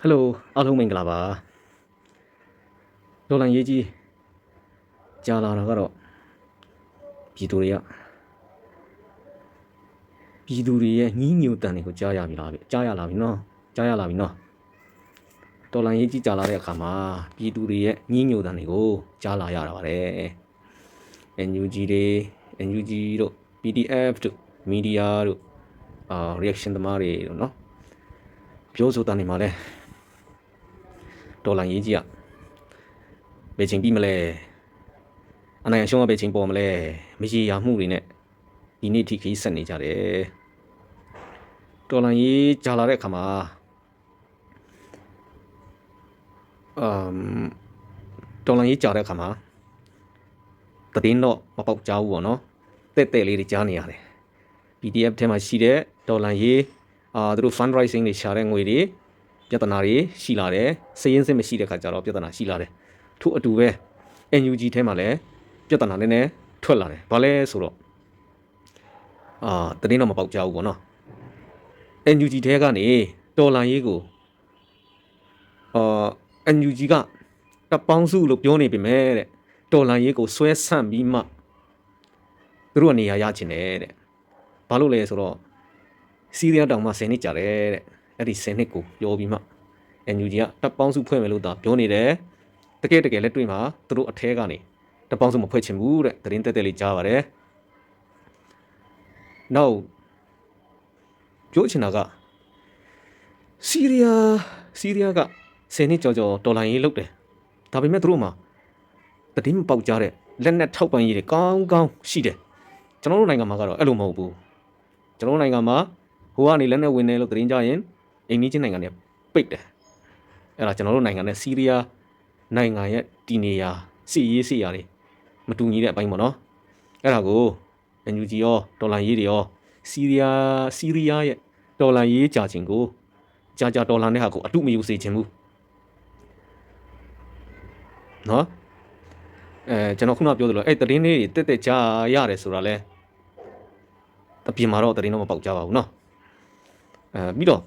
ဟယ်လိုအားလုံးမင်္ဂလာပါဒေါ်လန်ရေးကြီးကြာလာတာကတော့ပြည်သူတွေကပြည်သူတွေရဲ့ညီးညွတ်တန်တွေကိုကြားရပြီလားဗျကြားရလာပြီနော်ကြားရလာပြီနော်ဒေါ်လန်ရေးကြီးကြာလာတဲ့အခါမှာပြည်သူတွေရဲ့ညီးညွတ်တန်တွေကိုကြားလာရတာပါတယ် NUG တွေ NUG တို့ PDF တို့မီဒီယာတို့အာ reaction သမားတွေတို့နော်ပြောဆိုတာနေမှာလဲ ဒေါ်လာရေးကြီးอ่ะဘယ်ချိန်ပြီးမလဲအနိုင်အရှုံးကဘယ်ချိန်ပေါ်မလဲမရေရာမှုတွေနဲ့ဒီနေ့ထိခီးဆက်နေကြတယ်ဒေါ်လာရေးကြာလာတဲ့အခါမှာအမ်ဒေါ်လာရေးကြာတဲ့အခါမှာတည်င်းတော့မပေါက်ကြဘူးပေါ့နော်တဲ့တဲ့လေးတွေကြားနေရတယ် PDF ထဲမှာရှိတဲ့ဒေါ်လာရေးအာသူတို့ fundraising တွေရှာတဲ့ငွေတွေ ပြဿနာတွေရှိလာတယ်စည်ရင်းစစ်မရှိတဲ့ခါကျတော့ပြဿနာရှိလာတယ်ထို့အတူပဲ NUG ထဲမှာလည်းပြဿနာနည်းနည်းထွက်လာတယ်ဘာလဲဆိုတော့အာတတင်းတော့မပေါက်ကြဘူးပေါ့နော် NUG ထဲကနေတော်လန်ရေးကိုအာ NUG ကတပ်ပေါင်းစုလို့ပြောနေပြီမဲ့တဲ့တော်လန်ရေးကိုဆွဲဆန့်ပြီးမှသူတို့ကနေရာရချင်တယ်တဲ့ဘာလို့လဲဆိုတော့စီးရီးယားတောင်မှ10နှစ်ကြာတယ်တဲ့ အဲ့ဒီ10နှစ်ကိုပြောပြီးမှ NUG ကတပ်ပေါင်းစုဖွဲ့မယ်လို့သာပြောနေတယ်တကယ်တကယ်လက်တွေ့မှာသူတို့အထဲကနေတပ်ပေါင်းစုမဖွဲ့ချင်ဘူးတဲ့သတင်းတက်တက်လေးကြားပါတယ်နောက်ပြောချင်တာကစီးရီးယားစီးရီးယားက10နှစ်ကျော်ကျော်ဒေါ်လာရေးလုပ်တယ်ဒါပေမဲ့သူတို့မှာသတင်းမပေါက်ကြတဲ့လက်နက်ထောက်ပံ့ရေးတွေကောင်းကောင်းရှိတယ်ကျွန်တော်တို့နိုင်ငံမှာကတော့အဲ့လိုမဟုတ်ဘူးကျွန်တော်တို့နိုင်ငံမှာဟိုကနေလက်နက်ဝင်တယ်လို့သတင်းကြရင် အိမ်နီးချင်းနိုင်ငံတွေပိတ်တယ်အဲ့ဒါကျွန်တော်တို့နိုင်ငံနဲ့စီးရီးယားနိုင်ငံရဲ့တည်နေရာစစ်ရေးစစ်ရာတွေမတူညီတဲ့အပိုင်းပေါ့နော်အဲ့ဒါကို NUG ရောဒေါ်လာရေးတွေရောစီးရီးယားစီးရီးယားရဲ့ဒေါ်လာရေးကြာခြင်းကိုကြာကြာဒေါ်လာနဲ့ဟာကိုအတုမယူစေခြင်းဘူးနော်အဲကျွန်တော်ခုနပြောသလိုအဲ့တတင်းလေးတွေတက်တက်ကြာရတယ်ဆိုတာလဲအပြင်မှာတော့တတင်းတော့မပေါက်ကြပါဘူးเนาะအဲပြီးတော့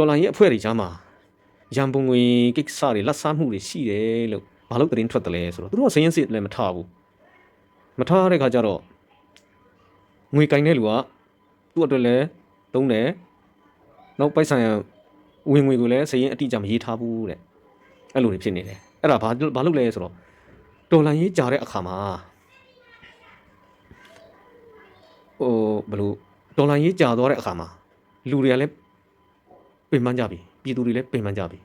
ဒေါ်လာရဲ့အဖွဲ့တွေကြားမှာရန်ပုံငွေကိစ္စတွေလက်စားမှုတွေရှိတယ်လို့ဘာလို့သတင်းထွက်တယ်လဲဆိုတော့သူတို့ကစရင်စစ်လည်းမထားဘူးမထားတဲ့ခါကျတော့ငွေကင်တဲ့လူကသူ့အတွက်လည်းသုံးတယ်နောက်ပိုက်ဆိုင်ဝင်ငွေကိုလည်းစရင်အတိအကျမရေးထားဘူးတဲ့အဲ့လိုတွေဖြစ်နေတယ်အဲ့ဒါဘာဘာလို့လဲဆိုတော့ဒေါ်လာရေးကြားတဲ့အခါမှာဟိုဘယ်လိုဒေါ်လာရေးကြားသွားတဲ့အခါမှာလူတွေကလည်း ပင်ပန်းကြပြီပြည်သူတွေလည်းပင်ပန်းကြပြီ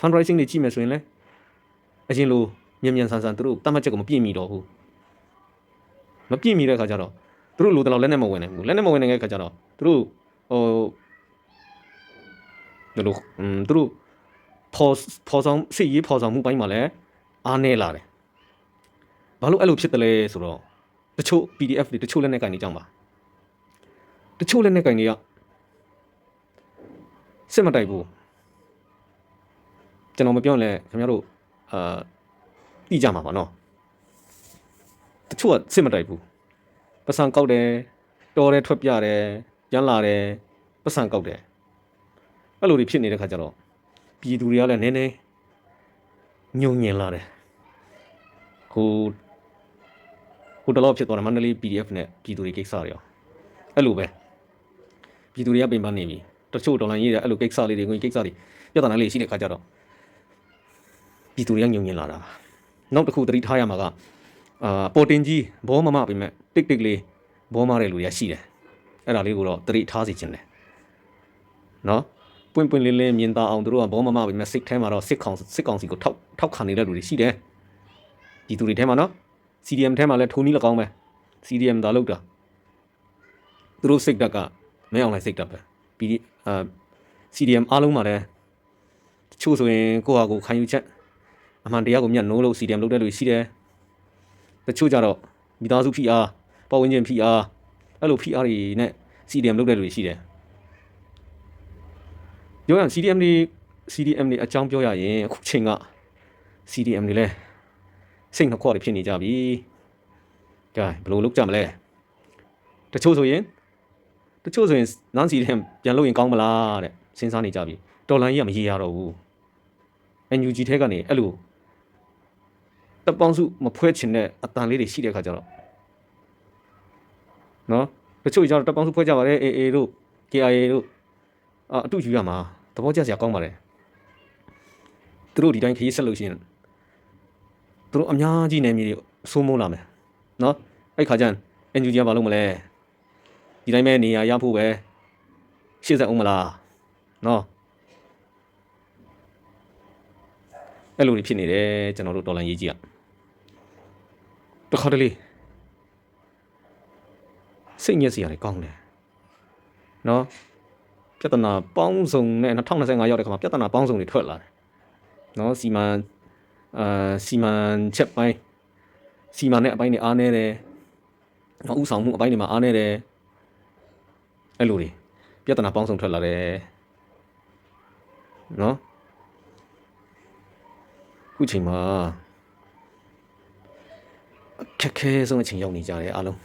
fundraising တွေကြည့်မယ်ဆိုရင်လည်းအရင်လိုမြန်မြန်ဆန်ဆန်သူတို့တတ်မှတ်ချက်ကိုမပြည့်မီတော့ဘူးမပြည့်မီတဲ့ခါကျတော့သူတို့လိုတလောက်လက်နဲ့မဝင်နိုင်ဘူးလက်နဲ့မဝင်နိုင်တဲ့ခါကျတော့သူတို့ဟိုဒီလိုอืมသူတို့ပေါ်ပေါ်ဆောင်စစ်ရေးပေါ်ဆောင်မှုပိုင်းမှာလည်းအားနေလာတယ်ဘာလို့အဲ့လိုဖြစ်တယ်လဲဆိုတော့တချို့ PDF တွေတချို့လက်နဲ့ကင်နေကြပါတချို့လက်နဲ့ကင်တွေက စစ်မတိုက်ဘူးကျွန်တော်မပြောရင်လည်းခင်ဗျားတို့အာတိကြမှာပါနော်တချို့ကစစ်မတိုက်ဘူးပတ်စံကောက်တယ်တော်တယ်ထွက်ပြတယ်ရမ်းလာတယ်ပတ်စံကောက်တယ်အဲ့လိုတွေဖြစ်နေတဲ့ခါကျတော့ပြည်သူတွေကလည်းနည်းနည်းညုံညင်လာတယ်ဟိုဟိုတလောဖြစ်သွားတယ်မန္တလေး PDF နဲ့ပြည်သူတွေကိစ္စတွေရောအဲ့လိုပဲပြည်သူတွေကပင်ပန်းနေပြီ တချို့ဒေါ်လာရေးတဲ့အဲ့လိုကိစ္စလေးတွေငွေကိစ္စတွေပြဿနာလေးရှိတဲ့ခါကျတော့ပြည်သူတွေကညုံညင်လာတာနောက်တစ်ခုသတိထားရမှာကအာပေါ်တင်ကြီးဘောမမပြင်မဲ့တိတ်တိတ်လေးဘောမတဲ့လူတွေကရှိတယ်အဲ့ဒါလေးကိုတော့သတိထားစီခြင်းတယ်နော်ပွင့်ပွင့်လင်းလင်းမြင်သာအောင်တို့ကဘောမမပြင်မဲ့စိတ်ထဲမှာတော့စစ်ကောင်စစ်ကောင်စီကိုထောက်ထောက်ခံနေတဲ့လူတွေရှိတယ်ပြည်သူတွေထဲမှာနော် CDM ထဲမှာလည်းထိုးနီး၎င်းပဲ CDM ဒါလောက်တာသူတို့စိတ်ဓာတ်ကမဲအောင်လိုက်စိတ်ဓာတ်ပဲ PD အာ CDM အားလုံးမှာလည်းတချို့ဆိုရင်ကိုယ့်ဟာကိုယ်ခံယူချက်အမှန်တရားကိုမျက်နှိုးလို့ CDM လုပ်တဲ့လူရှိတယ်တချို့ကြတော့မိသားစုဖိအားပတ်ဝန်းကျင်ဖိအားအဲ့လိုဖိအားတွေနဲ့ CDM လုပ်တဲ့လူရှိတယ်ပြောရရင် CDM တွေ CDM တွေအကြောင်းပြောရရင်အခုချိန်က CDM တွေလဲစိတ်နှခွတွေဖြစ်နေကြပြီ။ကြိုင်ဘယ်လိုလုပ်ကြမလဲ။တချို့ဆိုရင် တချို့ဆိုရင်နန်းစီတဲ့ပြန်လို့ရင်ကောင်းမလားတဲ့စဉ်းစားနေကြပြီတော်လန်ကြီးကမရေရတော့ဘူး NUG ထဲကနေအဲ့လိုတပ်ပေါင်းစုမဖွဲချင်တဲ့အတန်လေးတွေရှိတဲ့ခါကျတော့နော်တချို့ကျတော့တပ်ပေါင်းစုဖွဲကြပါတယ် AA တို့ KIA တို့အာအတူယူရမှာသဘောကျစရာကောင်းပါတယ်သူတို့ဒီတိုင်းခရီးဆက်လို့ရှိရင်သူတို့အများကြီးနေမြေတွေစိုးမိုးလာမယ်နော်အဲ့ခါကျရင် NUG ကဘာလုပ်မလဲ ဒီတိုင်းပဲနေရာရဖို့ပဲရှေ့ဆက်အောင်မလားနော်အဲ့လိုတွေဖြစ်နေတယ်ကျွန်တော်တို့ဒေါ်လာရေးကြီးอ่ะတခါတလေစိတ်ညစ်စရာတွေကောင်းတယ်နော်ပြဿနာပေါင်းစုံနဲ့2025ရောက်တဲ့ခါမှာပြဿနာပေါင်းစုံတွေထွက်လာတယ်နော်စီမံအာစီမံချက်ပိုင်းစီမံနဲ့အပိုင်းတွေအားနေတယ်နော်ဥဆောင်မှုအပိုင်းတွေမှာအားနေတယ် အဲ့လိုတွေပြဿနာပေါင်းစုံထွက်လာတယ်နော်ခုချိန်မှာအခက်ခဲဆုံးအချိန်ရောက်နေကြတယ်အားလုံး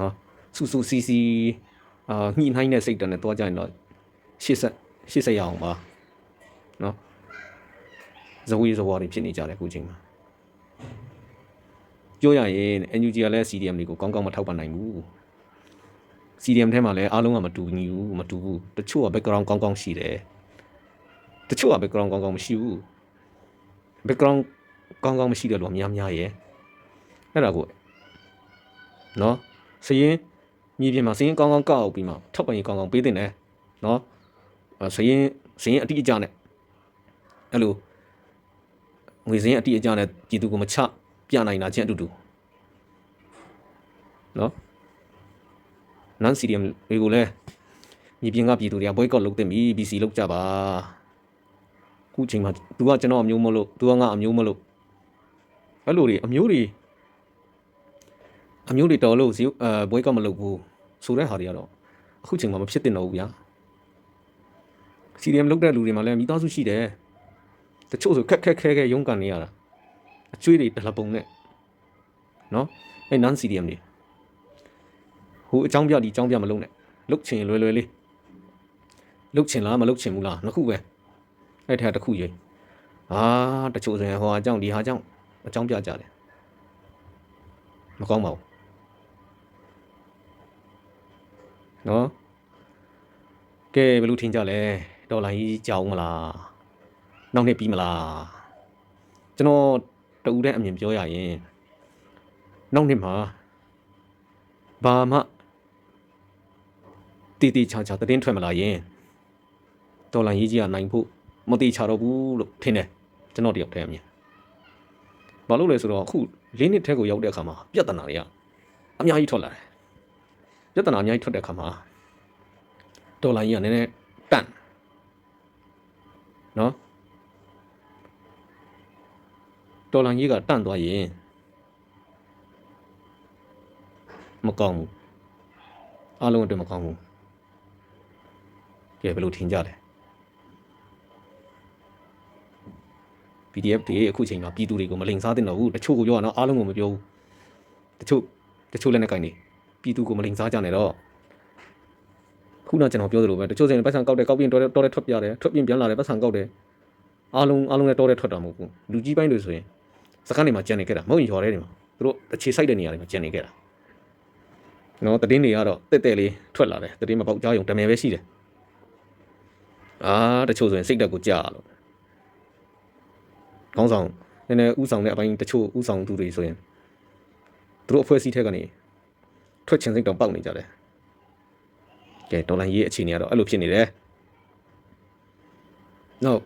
နော်စူးစူးစီစီအာညှိနှိုင်းတဲ့စိတ်တနဲ့တွားကြရင်တော့ရှေ့ဆက်ရှေ့ဆက်ရအောင်ပါနော်ဇဝေးဇဝါတွေဖြစ်နေကြတယ်အခုချိန်မှာပြောရရင် NUG ကလည်း CDM တွေကိုကောင်းကောင်းမထောက်ပံ့နိုင်ဘူး CDM ထဲမှာလည်းအားလုံးကမတူညီဘူးမတူဘူးတချို့က background ကောင်းကောင်းရှိတယ်တချို့က background ကောင်းကောင်းမရှိဘူး background ကောင်းကောင်းမရှိတဲ့လူကများများရဲ့အဲ့ဒါကိုနော်စရင်မြေပြင်မှာစရင်ကောင်းကောင်းကောက်ပြီးမှထောက်ပံ့ရေးကောင်းကောင်းပေးတင်တယ်နော်အဲစရင်စရင်အတိအကျနဲ့အဲ့လိုငွေစရင်အတိအကျနဲ့ပြည်သူကိုမချပြနိုင်တာချင်းအတူတူနော် နန်စီဒီအမ်တွေကိုလည်းမြေပြင်ကပြည်သူတွေက boycott လုပ်တင်ပြီ BC လုပ်ကြပါခုချိန်မှာ तू ကကျွန်တော်အမျိုးမလို့ तू ကငါအမျိုးမလို့အဲ့လိုတွေအမျိုးတွေအမျိုးတွေတော်လို့ဇီအဲဘွေးကမလုပ်ဘူးဆိုတဲ့ဟာတွေကတော့အခုချိန်မှာမဖြစ်တင်တော့ဘူးဗျာ CDM လုပ်တဲ့လူတွေမှာလည်းမိသားစုရှိတယ်တချို့ဆိုခက်ခက်ခဲခဲရုန်းကန်နေရတာအကျွေးတွေတလပုံနဲ့နော်အဲ့ non CDM တွေဟို အကြောင်းပြဒီအကြောင်းပြမလုပ်နဲ့လုတ်ချင်လွယ်လွယ်လေးလုတ်ချင်လားမလုတ်ချင်ဘူးလားနှစ်ခုပဲအဲ့ထက်တစ်ခုရေးအာတချို့ဆိုရင်ဟိုအကြောင်းဒီဟာအကြောင်းအကြောင်းပြကြတယ်မကောင်းပါဘူးနော်ကဲဘယ်လိုထင်ကြလဲဒေါ်လာကြီးကြောက်မလားနောက်နှစ်ပြီးမလားကျွန်တော်တူတဲ့အမြင်ပြောရရင်နောက်နှစ်မှာဘာမှ တီတီချာချာသတင်းထွက်မလာရင်ဒေါ်လာကြီးကြီးကနိုင်ဖို့မတိချတော့ဘူးလို့ထင်တယ်ကျွန်တော်တယောက်တည်းအမြင်ဘာလို့လဲဆိုတော့အခုလေးနှစ်ထဲကိုရောက်တဲ့အခါမှာပြဿနာတွေကအများကြီးထွက်လာတယ်ပြဿနာအများကြီးထွက်တဲ့အခါမှာဒေါ်လာကြီးကနည်းနည်းတန့်နော်ဒေါ်လာကြီးကတန့်သွားရင်မကောင်းဘူးအားလုံးအတွက်မကောင်းဘူး ကဲဘယ်လိုထင်ကြလဲ PDF တွေအခုချိန်မှာပြည်သူတွေကိုမလိန်စားတင်တော့ဘူးတချို့ကိုပြောရတော့အားလုံးကိုမပြောဘူးတချို့တချို့လက်နဲ့ကင်နေပြည်သူကိုမလိန်စားကြနဲ့တော့ခုနကျွန်တော်ပြောသလိုပဲတချို့စင်ပတ်ဆံကောက်တယ်ကောက်ပြင်တော်တယ်တော်တယ်ထွက်ပြတယ်ထွက်ပြင်ပြန်လာတယ်ပတ်ဆံကောက်တယ်အားလုံးအားလုံးလည်းတော်တယ်ထွက်တာမဟုတ်ဘူးလူကြီးပိုင်းတွေဆိုရင်စကန်တွေမှာကြံနေခဲ့တာမဟုတ်ရင်ရွာထဲတွေမှာသူတို့အခြေစိုက်တဲ့နေရာတွေမှာကြံနေခဲ့တာနော်တည်င်းတွေကတော့တက်တက်လေးထွက်လာတယ်တည်င်းမပေါက်ကြားရုံတမယ်ပဲရှိတယ် အာတချို့ဆိုရင်စိတ်တက်ကိုကြာလို့ခေါင်းဆောင်နည်းနည်းဥဆောင်တဲ့အပိုင်းတချို့ဥဆောင်သူတွေဆိုရင်သူတို့အဖွဲ့အစည်းထက်ကနေထွက်ချင်စိတ်တော့ပေါက်နေကြတယ်။ကဲဒေါ်လာရေးအခြေအနေကတော့အဲ့လိုဖြစ်နေတယ်။နောက်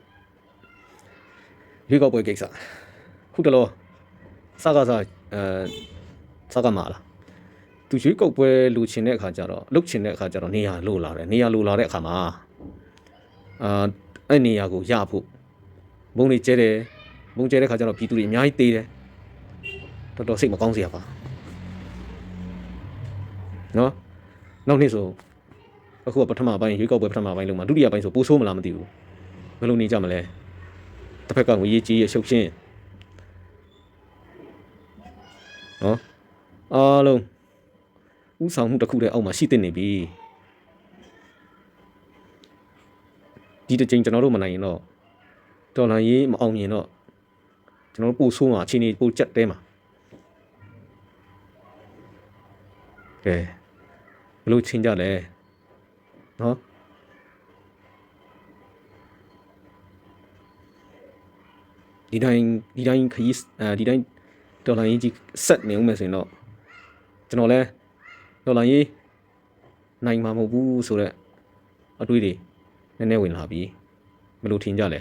ဒီကောက်ပွဲကိစ္စခုတလောစကားစားအဲစကားမလားသူရွေးကောက်ပွဲလူချင်တဲ့အခါကျတော့လုတ်ချင်တဲ့အခါကျတော့နေရာလိုလာတယ်နေရာလိုလာတဲ့အခါမှာ အာအဲ့နေရာကိုရဖို့ဘုံတွေကျဲတယ်မုံကျဲတဲ့ခါကျတော့ပြည်သူတွေအများကြီးသေးတယ်တော်တော်စိတ်မကောင်းစရာပါနော်နောက်နေ့ဆိုအခုကပထမပိုင်းရွေးကောက်ပွဲပထမပိုင်းလုံးမှာဒုတိယပိုင်းဆိုပိုးဆိုးမလားမသိဘူးဘယ်လိုနေကြမလဲတစ်ဖက်ကငွေရေးကြီးရရှုပ်ရှင်းနော်အားလုံးဥဆောင်မှုတစ်ခုတည်းအောက်မှာရှိတင်နေပြီ ဒီတစ်ချိန်ကျွန်တော်တို့မနိုင်ရင်တော့တော်လန်ရေးမအောင်မြင်တော့ကျွန်တော်တို့ပို့ဆိုးမှာအချိန်ကြီးပို့ကြက်တဲမှာကဲဘယ်လိုချင်းကြလဲနော်ဒီတိုင်းဒီတိုင်းခရီးအဲဒီတိုင်းတော်လန်ရေးကြီးဆက်နေအောင်မယ်ဆိုရင်တော့ကျွန်တော်လဲတော်လန်ရေးနိုင်မှာမဟုတ်ဘူးဆိုတော့အတွေးတွေ နည်းနည်းဝင်လာပြီဘယ်လိုထင်ကြလဲ